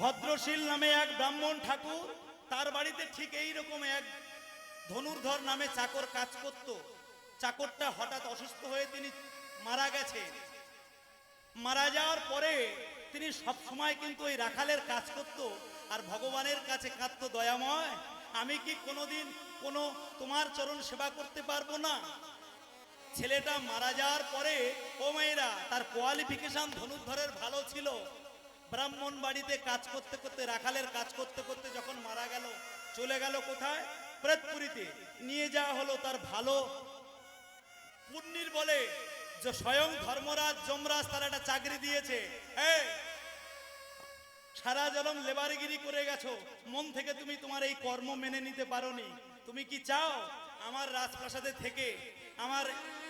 ভদ্রশীল নামে এক ব্রাহ্মণ ঠাকুর, তার বাড়িতে ঠিক এই রকম এক ধনুর্ধর নামে চাকর কাজ করত। চাকরটা হঠাৎ অসুস্থ হয়ে তিনি মারা গেছে। মারা যাওয়ার পরে তিনি সব সময় কিন্তু ওই রাখালের কাজ করত আর ভগবানের কাছে কাঁদত, দয়াময়, আমি কি কোনোদিন কোনো তোমার চরণ সেবা করতে পারব না? ছেলেটা মারা যাওয়ার পরে, ও মেয়েরা, তার কোয়ালিফিকেশন ধনুর্ধরের ভালো ছিল। ব্রাহ্মণ বাড়িতে কাজ করতে করতে, রাখালের কাজ করতে করতে যখন মারা গেল, চলে গেল কোথায়? প্রেতপুরীতে। নিয়ে যাওয়া হলো তার ভালো পুণ্যির বলে যে স্বয়ং ধর্মরাজ যমরাজ তার একটা চাকরি দিয়েছে। সারা জলম লেবারগিরি করে গেছো। মন থেকে তুমি তোমার এই কর্ম মেনে নিতে পারোনি। তুমি কি চাও আমার রাজপ্রাসাদে থেকে, আমার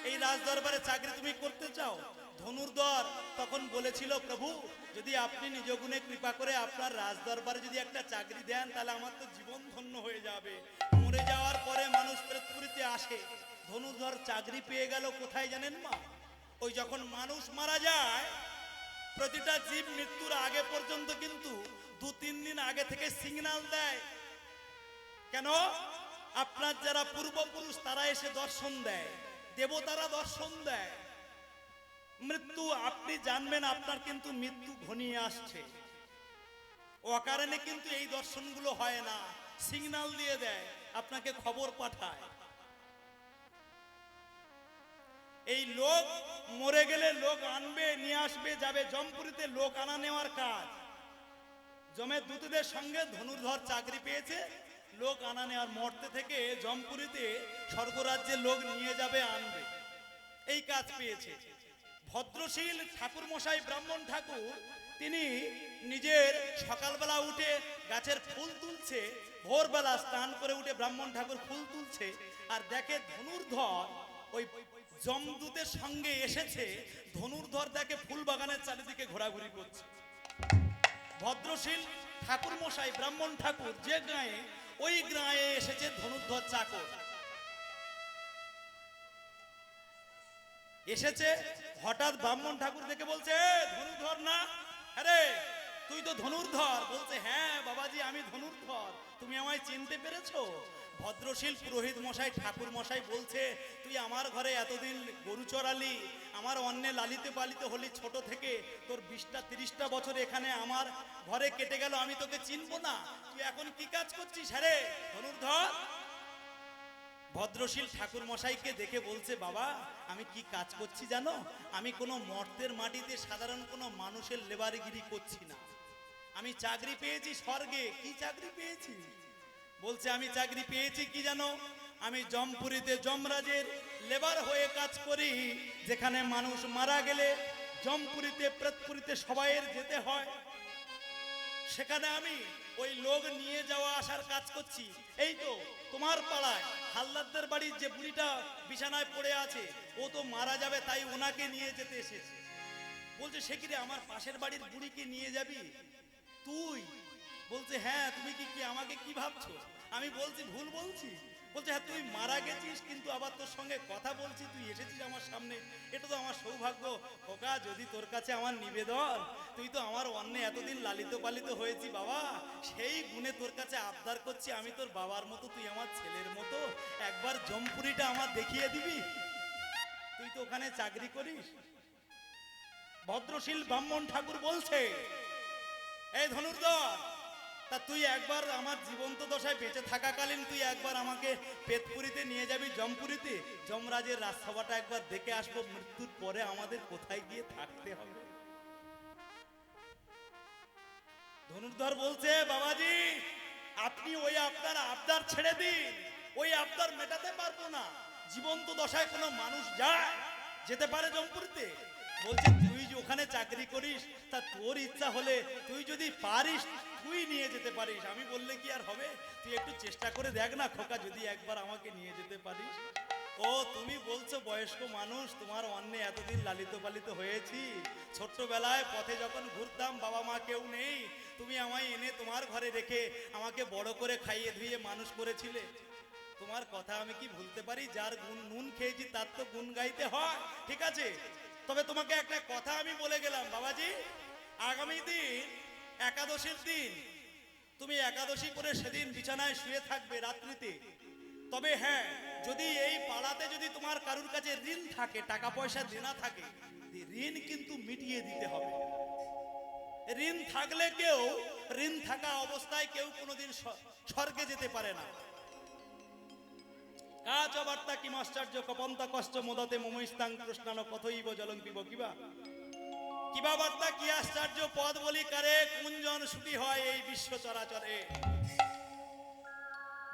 এই রাজদরবারে চাকরি তুমি করতে চাও? ধনুর্ধর তখন বলেছিল, প্রভু, যদি আপনি নিজ গুণে কৃপা করে আপনার রাজদরবারে যদি একটা চাকরি দেন, তাহলে আমার তো জীবন ধন্য হয়ে যাবে। মরে যাওয়ার পরে মানুষ প্রেতপুরীতে আসে। ধনুর্ধর চাকরি পেয়ে গেল কোথায় জানেন মা? ওই যখন মানুষ মারা যায়, প্রতিটা জীব মৃত্যুর আগে পর্যন্ত কিন্তু দু তিন দিন আগে থেকে সিগন্যাল দেয়। কেন? আপনার যারা পূর্বপুরুষ, তারা এসে দর্শন দেয়। দেবতারা দর্শন দেয়। মৃত্যু, আপনি জানবেন আপনার কিন্তু মৃত্যু ঘনিয়ে আসছে। অকারণে কিন্তু এই দর্শনগুলো হয় না। সিগন্যাল দিয়ে দেয়, আপনাকে খবর পাঠায়। এই লোক মরে গেলে লোক আনবে, নিয়ে আসবে, যাবে। জমপুরিতে লোক আনা নেওয়ার কাজ। জমের দূতদের সঙ্গে ধনুর্ধর চাকরি পেয়েছে। লোক আনা নেওয়ার মর্তে থেকে জমপুরিতে স্বর্গরাজ্যে লোক নিয়ে যাবে, আনবে। এই কাজ পেয়েছে। ভদ্রশীল ঠাকুর মশাই ব্রাহ্মণ ঠাকুর, তিনি নিজের সকালবেলা উঠে গাছের ফুল তুলছে, ভোরবেলা স্নান করে উঠে ব্রাহ্মণ ঠাকুর ফুল তুলছে, আর দেখে ধনুর্ধর ওই জমদূতের সঙ্গে এসেছে, ধনুর্ধর দেখে ফুল বাগানের চারিদিকে ঘোরাঘুরি করছে। ভদ্রশীল ঠাকুর মশাই ব্রাহ্মণ ঠাকুর, যে গায়ে ওই গায়ে এসেছে ধনুর্ধর চাকর। এসেছে হঠাৎ ব্রাহ্মণ ঠাকুর দেখে বলছে, ধনুর্ধর না? আরে, তুই তো ধনুর্ধর। বলছে হ্যাঁ বাবাজি, আমি ধনুর্ধর। তুমি আমায় চিনতে পেরেছ? ভদ্রশীল পুরোহিত মশাই, ঠাকুর মশাই বলছে, তুই আমার ঘরে এতদিন গরু চড়ালি, আমার অন্যে লালিতে পালিতে হলি ছোট থেকে। তোর বিশটা, তিরিশটা বছর এখানে আমার ঘরে কেটে গেল, আমি তোকে চিনবো না। তুই এখন কি কাজ করছিস? হ্যারে ধনুর্ধর। ভদ্রশীল ঠাকুর মশাইকে দেখে বলছে, বাবা, আমি কি কাজ করছি জানো? আমি কোনো মর্তের মাটিতে সাধারণ কোনো মানুষের লেবারগিরি করছি না। আমি চাকরি পেয়েছি স্বর্গে, কি চাকরি পেয়েছি? বলছে, আমি চাকরি পেয়েছি কি জানো? আমি জমপুরিতে জমরাজের লেবার হয়ে কাজ করি, যেখানে মানুষ মারা গেলে জমপুরিতে, প্রেতপুরিতে সবাইয়ের যেতে হয়। সেখানে আমি ওই লোক নিয়ে যাওয়া আসার কাজ করছি। এই তো তোমার পাড়ায় হালদারদের বাড়ির যে বুড়িটা বিছানায় পড়ে আছে, ও তো মারা যাবে তাই ওনাকে নিয়ে যেতে এসেছে। বলছে, সে কি রে, আমার পাশের বাড়ির বুড়িকে নিয়ে যাবি? তুই? বলছে হ্যাঁ তুমি কি কি আমাকে কি ভাবছ? আমি বলছি, ভুল বলছি। বলছে হ্যাঁ তুই মারা গেছিস, কিন্তু আবার তোর সঙ্গে কথা বলছি, তুই এসেছিস আমার সামনে। এটা তো আমার সৌভাগ্য। খোকা, যদি তোর কাছে আমার নিবেদন, তুই তো আমার অন্যে এতদিন লালিত পালিত হয়েছি, বাবা। সেই গুণে তোর কাছে আবদার করছি, আমি তোর বাবার মতো, তুই আমার ছেলের মতো। একবার জমপুরিটা আমার দেখিয়ে দিবি। তুই তো ওখানে চাকরি করিস। ভদ্রশীল ব্রাহ্মণ ঠাকুর বলছে, এই ধনুর্ধর তা তুই একবার আমার জীবন্ত দশায় বেঁচে থাকাকালীন তুই একবার আমাকে পেতপুরিতে নিয়ে যাবি, জমপুরিতে? যমরাজের রাজসভাটা একবার দেখে আসব, মৃত্যুর পরে আমাদের কোথায় গিয়ে থাকতে হবে। ধনুর্ধর বলছে, বাবাজি, আপনি ওই আপনার আবদার ছেড়ে দিন। ওই আবদার মেটাতে পারব না। জীবন্ত দশায় কোনো মানুষ যায়, যেতে পারে জমপুরিতে। বলছে, তুই যে ওখানে চাকরি করিস, তা তোর ইচ্ছা হলে তুই যদি পারিস, তুই নিয়ে যেতে পারিস। আমি বললে, কি আর হবে? তুই একটু চেষ্টা করে দেখ না, খোকা, যদি একবার আমাকে নিয়ে যেতে পারিস। ও, তুমি বলছো বয়স্ক মানুষ, তোমার অন্যে এতদিন লালিত পালিত হয়েছি। ছোট্টবেলায় পথে যখন ঘুরতাম, বাবা মা কেউ নেই, তুমি আমায় এনে তোমার ঘরে রেখে আমাকে বড় করে খাইয়ে ধুয়ে মানুষ করেছিলে। তোমার কথা আমি কি ভুলতে পারি? যার গুণ নুন খেয়েছি, তার তো গুণ গাইতে হয়, ঠিক আছে? তবে তোমাকে একটা কথা আমি বলে গেলাম, বাবাজি। আগামী দিন, একাদশীর দিন, তুমি একাদশী করে সেদিন বিছানায় শুয়ে থাকবে রাত্রিতে। তবে হ্যাঁ যদি এই পাড়াতে যদি তোমার কারুর কাছে ঋণ থাকে টাকা পয়সা দেনা থাকে ঋণ কিন্তু মিটিয়ে দিতে হবে। ঋণ থাকলে কেউ, ঋণ থাকা অবস্থায় কেউ কোনোদিন স্বর্গে যেতে পারে না। কাজ অবার্তা কি আশ্চর্য কপন্তা কষ্ট মোদতে মমস্তাং কৃষ্ণান কথইব জলং পিব কিবা? কিবা বার্তা কি আশ্চর্য পদ বলি কারে? কুঞ্জন সুখী হয় এই বিশ্ব চরাচরে?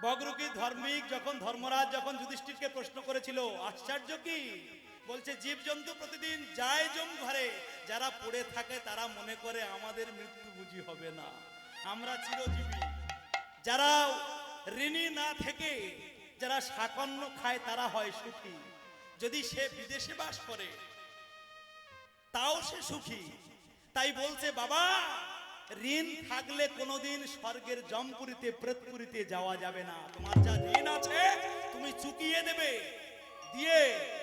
বগরুকি ধর্মিক যখন ধর্মরাজ যখন যুধিষ্ঠিরকে প্রশ্ন করেছিল, আশ্চর্য কি? বলছে, জীবজন্তু প্রতিদিন যায় জম ঘরে, যারা পড়ে থাকে তারা মনে করে আমাদের মৃত্যু বুঝি হবে না। আমরা চিরজীবী। যারা ঋণী না থেকে যারা সাকন্য খায়, তারা হয় সুখী। যদি সে বিদেশে বাস করে, তাও সে সুখী। তাই বলছে, বাবা, ঋণ থাকলে কোনোদিন স্বর্গের জমপুরিতে প্রেতপুরিতে যাওয়া যাবে না। তোমার যা ঋণ আছে, তুমি চুকিয়ে দেবে। দিয়ে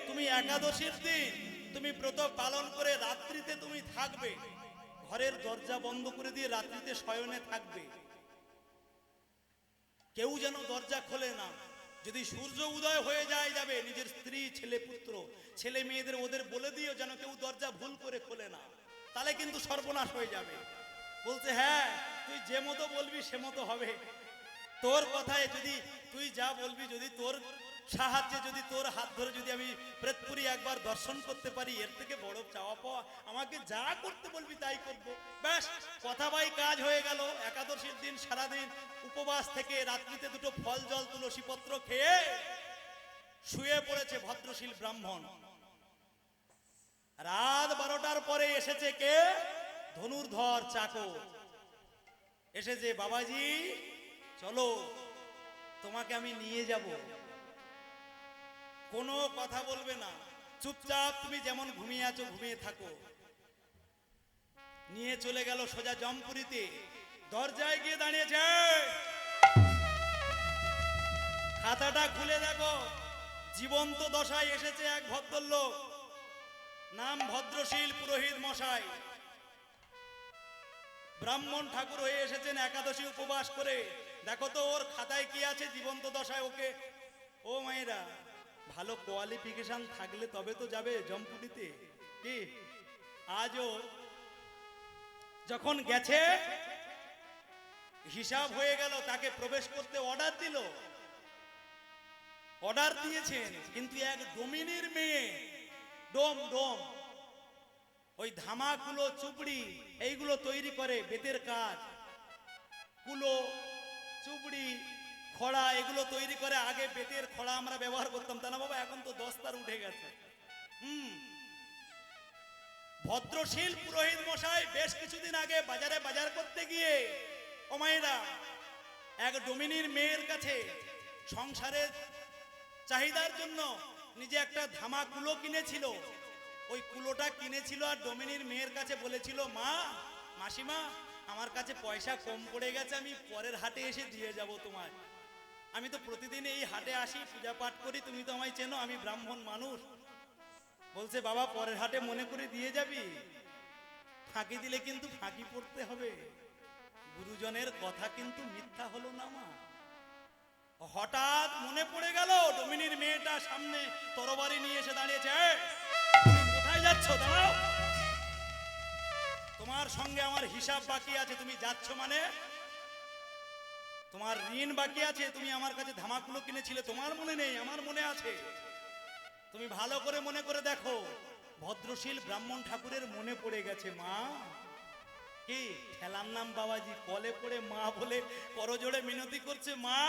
তুমি একাদশীর দিন, তুমি ব্রত পালন করে রাত্রিতে তুমি থাকবে। ঘরের দরজা বন্ধ করে দিয়ে রাত্রিতে শয়নে থাকবে। কেউ যেন দরজা খোলে না। যদি সূর্য উদয় হয়ে যায় যাবে, নিজের স্ত্রী, ছেলে, পুত্র, ছেলে মেয়েদের ওদের বলে দিও যেন কেউ দরজা ভুল করে খোলে না। তাহলে কিন্তু সর্বনাশ হয়ে যাবে। বলছে হ্যাঁ তুই যে মতো বলবি সে মতো হবে। তোর কথায় যদি তুই যা বলবি, যদি তোর সাহায্যে যদি তোর হাত ধরে যদি আমি প্রেতপুরি একবার দর্শন করতে পারি, এর থেকে বড় চাওয়া পাওয়া, আমাকে যা করতে বলবি তাই করব। ব্যাস, কথা বাই কাজ হয়ে গেল। একাদশীর দিন, সারাদিন উপবাস থেকে রাত্রিতে দুটো ফল, জল তুলসী পত্র খেয়ে শুয়ে পড়েছে ভদ্রশীল ব্রাহ্মণ। রাত বারোটার পরে এসেছে কে? ধনুর্ধর চাকর। এসেছে, বাবাজি, চলো, তোমাকে আমি নিয়ে যাব। কোনো কথা বলবে না। চুপচাপ তুমি যেমন ঘুমিয়ে আছো, ঘুমিয়ে থাকো। নিয়ে চলে গেল সোজা জমপুরিতে। দরজায় গিয়ে দাঁড়িয়েছে। খাতাটা খুলে দেখো। জীবন্ত দশায় এসেছে এক ভদ্রলোক। নাম ভদ্রশীল পুরোহিত মশাই। ব্রাহ্মণ ঠাকুর হয়ে এসেছেন একাদশী উপবাস করে। দেখো তো ওর খাতায় কি আছে জীবন্ত দশায় ওকে। ও মায়েরা ভালো কোয়ালিফিকেশন থাকলে তবে তো যাবে জমপুরিতে কি? আজও যখন গেছে, হিসাব হয়ে গেল, তাকে প্রবেশ করতে অর্ডার দিল। অর্ডার দিয়েছেন, কিন্তু এক ডোমিনির মেয়ে, ডোম ডোম, ওই ধামা কুলো চুপড়ি, এইগুলো তৈরি করে বেতের কাজ কুলো, চুপড়ি খড়া এগুলো তৈরি করে আগে বেতের খড়া আমরা ব্যবহার করতাম, তা না বাবা, এখন তো দস্তার উঠে গেছে। হুম। ভদ্রশীল পুরোহিত মশাই বেশ কিছুদিন আগে বাজারে বাজার করতে গিয়ে, ও মায়েরা, এক ডোমিনির মেয়ের কাছে সংসারের চাহিদার জন্য নিজে একটা ধামা কুলো কিনেছিল। ওই কুলোটা কিনেছিল আর ডোমিনির মেয়ের কাছে বলেছিল, মা, মাসিমা, আমার কাছে পয়সা কম পড়ে গেছে, আমি পরের হাটে এসে দিয়ে যাব তোমায়। আমি তো প্রতিদিন এই হাটে আসি পূজা পাঠ করি তুমি তো আমায় চেনো আমি ব্রাহ্মণ মানুষ। বলছে বাবা পরের হাটে মনে করে দিয়ে যাবি? ফাঁকি দিলে কিন্তু ফাঁকি পড়তে হবে। গুরুজনের কথা কিন্তু মিথ্যা হলো না মা। হঠাৎ মনে পড়ে গেল ডোমিনির মেয়েটা সামনে তরবারি নিয়ে এসে দাঁড়িয়েছে। "এই, তুমি কোথায় যাচ্ছ? দাঁড়াও। তোমার সঙ্গে আমার হিসাব বাকি আছে তুমি যাচ্ছ মানে? তোমার ঋণ বাকি আছে, তুমি আমার কাছে ধামাকুলো কিনেছিলে, তোমার মনে নেই, আমার মনে আছে। তুমি ভালো করে মনে করে দেখো, ভদ্রশীল ব্রাহ্মণ ঠাকুরের মনে পড়ে গেছে, মা। কি? খেলার নাম বাবাজি, কলে পড়ে মা বলে করজোড়ে মিনতি করছে, মা।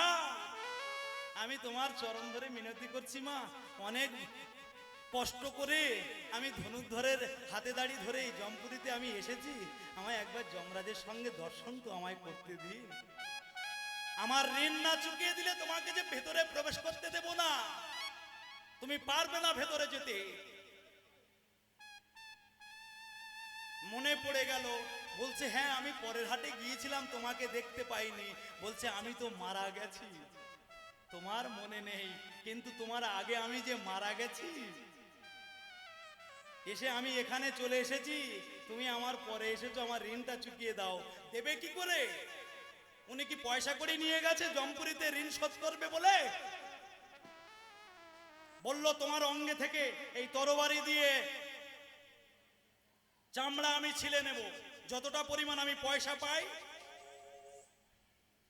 আমি তোমার চরণ ধরে মিনতি করছি, মা। অনেক কষ্ট করে আমি ধনুধরের হাতে দাড়ি ধরে জমপুরিতে আমি এসেছি। আমায় একবার যমরাজের সঙ্গে দর্শন তো আমায় করতে দিন। আমার ঋণ না চুকিয়ে দিলে তোমাকে যে ভেতরে প্রবেশ করতে দেব না। তুমি পারবে না ভেতরে যেতে। মনে পড়ে গেল, বলছে হ্যাঁ আমি পরের হাটে গিয়েছিলাম, তোমাকে দেখতে পাইনি। বলছে, আমি তো মারা গেছি। তোমার মনে নেই, কিন্তু তোমার আগে আমি যে মারা গেছি, এসে আমি এখানে চলে এসেছি। তুমি আমার পরে এসেছ, আমার ঋণটা চুকিয়ে দাও। দেবে কি করে? উনি কি পয়সা করে নিয়ে গেছে? জমপুরিতে ঋণ শোধ করবে বলে? বলল, তোমার অঙ্গে থেকে এই তরবারি দিয়ে চামড়া আমি ছিলে নেব। যতটা পরিমাণ আমি পয়সা পাই,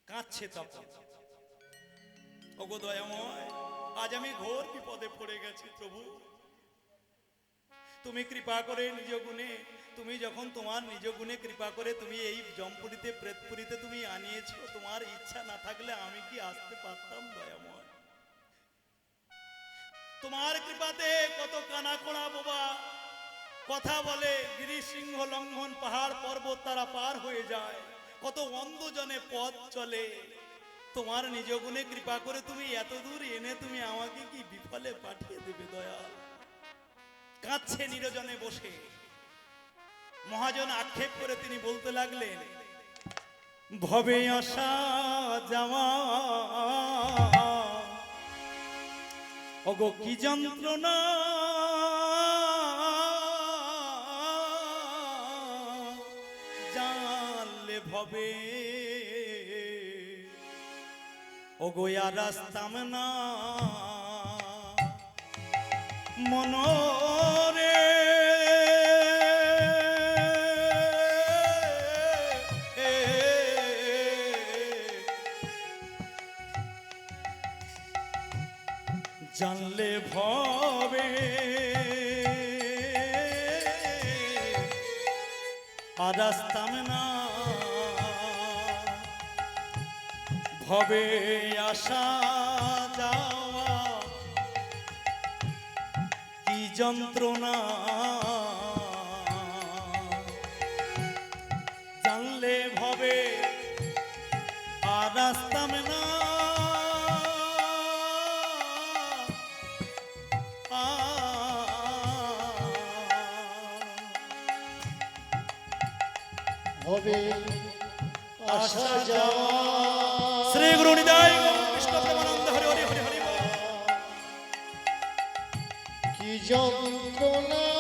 কাঁদছে তখন। ওগো দয়াময়, আজ আমি ঘোর বিপদে পড়ে গেছি প্রভু। তুমি কৃপা করে নিজ গুণে, তুমি যখন তোমার নিজ গুণে কৃপা করে তুমি এই জমপুরিতে, প্রেতপুরিতে তুমি আনিয়েছো, তোমার ইচ্ছা না থাকলে আমি কি আসতে পারতাম, দয়াময়? তোমার কৃপাতে কত কানা কোড়া বোবা। কথা বলে গিরি সিংহ লঙ্ঘন পাহাড় পর্বত তারা পার হয়ে যায়, কত অন্ধজনে পথ চলে। তোমার নিজ গুণে কৃপা করে তুমি এত দূর এনে তুমি আমাকে কি বিফলে পাঠিয়ে দেবে দয়া কাঁদছে নিরজনে বসে। মহাজন আক্ষেপ করে তিনি বলতে লাগলেন, ভবে আসা যাওয়া। অগো কি যন্ত্রণা? জানলে ভবে। ওগো আর রাস্তাম না। মনরে। জানলে ভবে। আর আসতাম না। ভবে আসা যাওয়া যন্ত্রণা। জানলে ভবে আর আসতাম না। হবে আসা যাওয়া। শ্রী গুরু নিদায় যন্ত্রণা